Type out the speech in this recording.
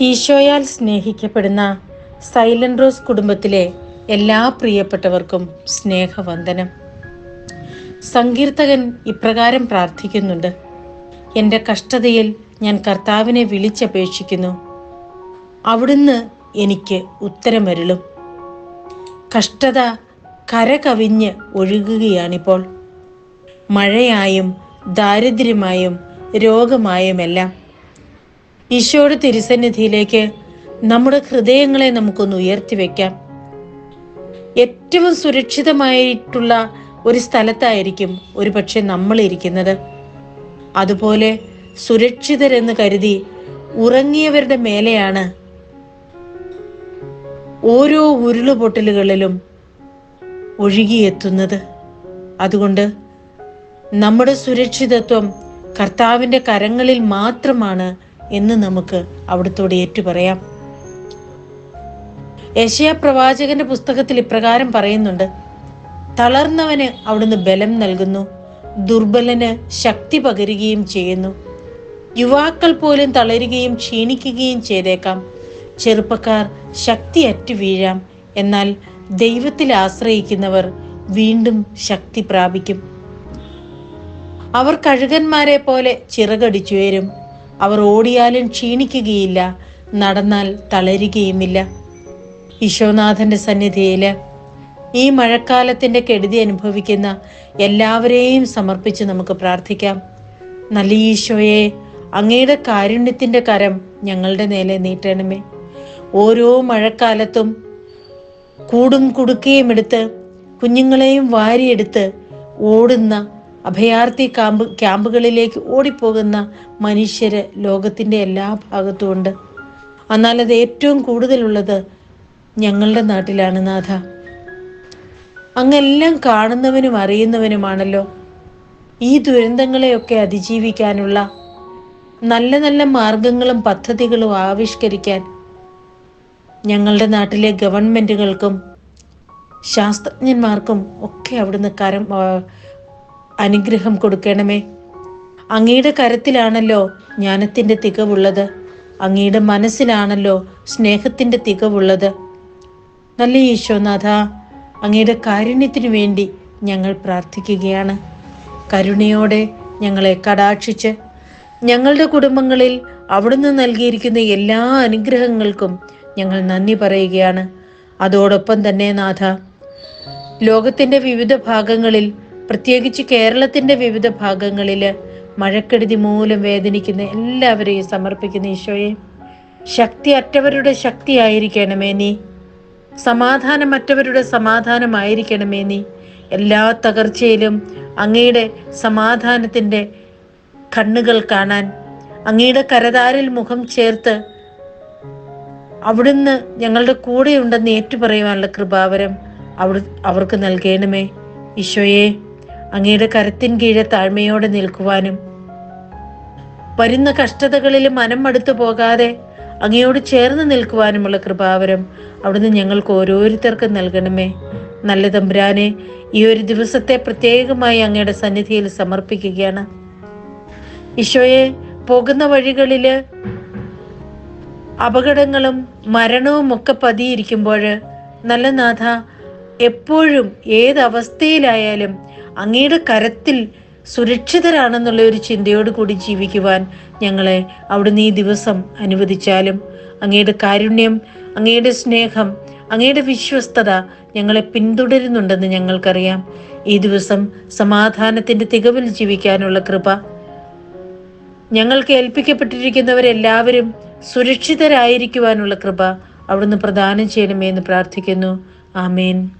ഈശോയാൽ സ്നേഹിക്കപ്പെടുന്ന silent rose കുടുംബത്തിലെ എല്ലാ പ്രിയപ്പെട്ടവർക്കും സ്നേഹവന്ദനം. സങ്കീർത്തകൻ ഇപ്രകാരം പ്രാർത്ഥിക്കുന്നുണ്ട്. എന്റെ കഷ്ടതയിൽ ഞാൻ കർത്താവിനെ വിളിച്ചപേക്ഷിക്കുന്നു. അവിടുന്ന് എനിക്ക് ഉത്തരമരുളും കഷ്ടത കരകവിഞ്ഞ് ഒഴുകുകയാണിപ്പോൾ. മഴയായും ദാരിദ്ര്യമായും രോഗമായുമെല്ലാം. ഈശോയുടെ തിരുസന്നിധിയിലേക്ക് നമ്മുടെ ഹൃദയങ്ങളെ നമുക്കൊന്ന് ഉയർത്തി വെക്കാം. ഏറ്റവും സുരക്ഷിതമായിട്ടുള്ള ഒരു സ്ഥലത്തായിരിക്കും ഒരു പക്ഷെ നമ്മൾ ഇരിക്കുന്നത്. അതുപോലെ സുരക്ഷിതരെന്ന് കരുതി ഉറങ്ങിയവരുടെ മേലെയാണ് ഓരോ ഉരുളുപൊട്ടലുകളിലും ഒഴുകിയെത്തുന്നത്. അതുകൊണ്ട് നമ്മുടെ സുരക്ഷിതത്വം കർത്താവിന്റെ കരങ്ങളിൽ മാത്രമാണ് എന്ന് നമുക്ക് അവിടുത്തോട് ഏറ്റുപറയാം. യശയാ പ്രവാചകന്റെ പുസ്തകത്തിൽ ഇപ്രകാരം പറയുന്നുണ്ട് തളർന്നവന് അവിടുന്ന് ബലം നൽകുന്നു ദുർബലന് ശക്തി പകരുകയും ചെയ്യുന്നു. യുവാക്കൾ പോലും തളരുകയും ക്ഷീണിക്കുകയും ചെയ്തേക്കാം. ചെറുപ്പക്കാർ ശക്തി അറ്റു വീഴാം. എന്നാൽ ദൈവത്തിൽ ആശ്രയിക്കുന്നവർ വീണ്ടും ശക്തി പ്രാപിക്കും. അവർ കഴുകന്മാരെ പോലെ ചിറകടിച്ചുയരും. അവർ ഓടിയാലും ക്ഷീണിക്കുകയില്ല നടന്നാൽ തളരുകയുമില്ല. ഈശോനാഥന്റെ സന്നിധിയിൽ ഈ മഴക്കാലത്തിന്റെ കെടുതി അനുഭവിക്കുന്ന എല്ലാവരെയും സമർപ്പിച്ച് നമുക്ക് പ്രാർത്ഥിക്കാം. നല്ല ഈശോയെ അങ്ങയുടെ കാരുണ്യത്തിന്റെ കരം ഞങ്ങളുടെ നേരെ നീട്ടണമേ. ഓരോ മഴക്കാലത്തും കൂടും കുടുക്കയും എടുത്ത് കുഞ്ഞുങ്ങളെയും വാരിയെടുത്ത് ഓടുന്ന അഭയാർത്ഥി ക്യാമ്പ് ക്യാമ്പുകളിലേക്ക് ഓടിപ്പോകുന്ന മനുഷ്യര് ലോകത്തിന്റെ എല്ലാ ഭാഗത്തും ഉണ്ട്. എന്നാൽ അത് ഏറ്റവും കൂടുതലുള്ളത് ഞങ്ങളുടെ നാട്ടിലാണ് നാഥ. അങ്ങെല്ലാം കാണുന്നവനും അറിയുന്നവനുമാണല്ലോ ഈ ദുരന്തങ്ങളെയൊക്കെ അതിജീവിക്കാനുള്ള നല്ല നല്ല മാർഗങ്ങളും പദ്ധതികളും ആവിഷ്കരിക്കാൻ ഞങ്ങളുടെ നാട്ടിലെ ഗവൺമെന്റുകൾക്കും ശാസ്ത്രജ്ഞന്മാർക്കും ഒക്കെ അവിടുന്ന് കരം അനുഗ്രഹം കൊടുക്കണമേ. അങ്ങയുടെ കരത്തിലാണല്ലോ ജ്ഞാനത്തിന്റെ തികവുള്ളത്. അങ്ങയുടെ മനസ്സിലാണല്ലോ സ്നേഹത്തിന്റെ തികവുള്ളത്. നല്ല ഈശോനാഥ അങ്ങയുടെ കാരുണ്യത്തിനു വേണ്ടി ഞങ്ങൾ പ്രാർത്ഥിക്കുകയാണ്. കരുണയോടെ ഞങ്ങളെ കടാക്ഷിച്ച് ഞങ്ങളുടെ കുടുംബങ്ങളിൽ അവിടുന്ന് നൽകിയിരിക്കുന്ന എല്ലാ അനുഗ്രഹങ്ങൾക്കും ഞങ്ങൾ നന്ദി പറയുകയാണ്. അതോടൊപ്പം തന്നെ നാഥ ലോകത്തിന്റെ വിവിധ ഭാഗങ്ങളിൽ പ്രത്യേകിച്ച് കേരളത്തിന്റെ വിവിധ ഭാഗങ്ങളിൽ മഴക്കെടുതി മൂലം വേദനിക്കുന്ന എല്ലാവരെയും സമർപ്പിക്കുന്ന ഈശോയെ ശക്തി അറ്റവരുടെ ശക്തിയായിരിക്കണമേ നീ. സമാധാനം സമാധാനമറ്റവരുടെ സമാധാനമായിരിക്കണമേ നീ. എല്ലാ തകർച്ചയിലും അങ്ങയുടെ സമാധാനത്തിന്റെ കണ്ണുകൾ കാണാൻ അങ്ങയുടെ കരതാരിൽ മുഖം ചേർത്ത് അവിടുന്ന് ഞങ്ങളുടെ കൂടെയുണ്ടെന്ന് ഏറ്റുപറയുവാനുള്ള കൃപാവരം അവിടെ അവർക്ക് നൽകണമേ. ഈശോയെ. അങ്ങയുടെ കരത്തിൻ കീഴെ താഴ്മയോടെ നിൽക്കുവാനും വരുന്ന കഷ്ടതകളിൽ മനം മടുത്തു പോകാതെ അങ്ങയോട് ചേർന്ന് നിൽക്കുവാനുമുള്ള കൃപാവരം അവിടുന്ന് ഞങ്ങൾക്ക് ഓരോരുത്തർക്കും നൽകണമേ. നല്ല തമ്പുരാനെ ഈ ഒരു ദിവസത്തെ പ്രത്യേകമായി അങ്ങയുടെ സന്നിധിയിൽ സമർപ്പിക്കുകയാണ്. ഈശോയെ പോകുന്ന വഴികളിൽ അപകടങ്ങളും മരണവും ഒക്കെ പതിയിരിക്കുമ്പോൾ നല്ല നാഥ എപ്പോഴും ഏതവസ്ഥയിലായാലും അങ്ങയുടെ കരത്തിൽ സുരക്ഷിതരാണെന്നുള്ള ഒരു ചിന്തയോട് കൂടി ജീവിക്കുവാൻ ഞങ്ങളെ അവിടുന്ന് ഈ ദിവസം അനുവദിച്ചാലും അങ്ങയുടെ കാരുണ്യം അങ്ങയുടെ സ്നേഹം അങ്ങയുടെ വിശ്വസ്തത ഞങ്ങളെ പിന്തുടരുന്നുണ്ടെന്ന് ഞങ്ങൾക്കറിയാം. ഈ ദിവസം സമാധാനത്തിന്റെ തികവിൽ ജീവിക്കാനുള്ള കൃപ ഞങ്ങൾക്ക് ഏൽപ്പിക്കപ്പെട്ടിരിക്കുന്നവരെല്ലാവരും സുരക്ഷിതരായിരിക്കുവാനുള്ള കൃപ അവിടുന്ന് പ്രദാനം ചെയ്യണമേ എന്ന് പ്രാർത്ഥിക്കുന്നു. ആമേൻ.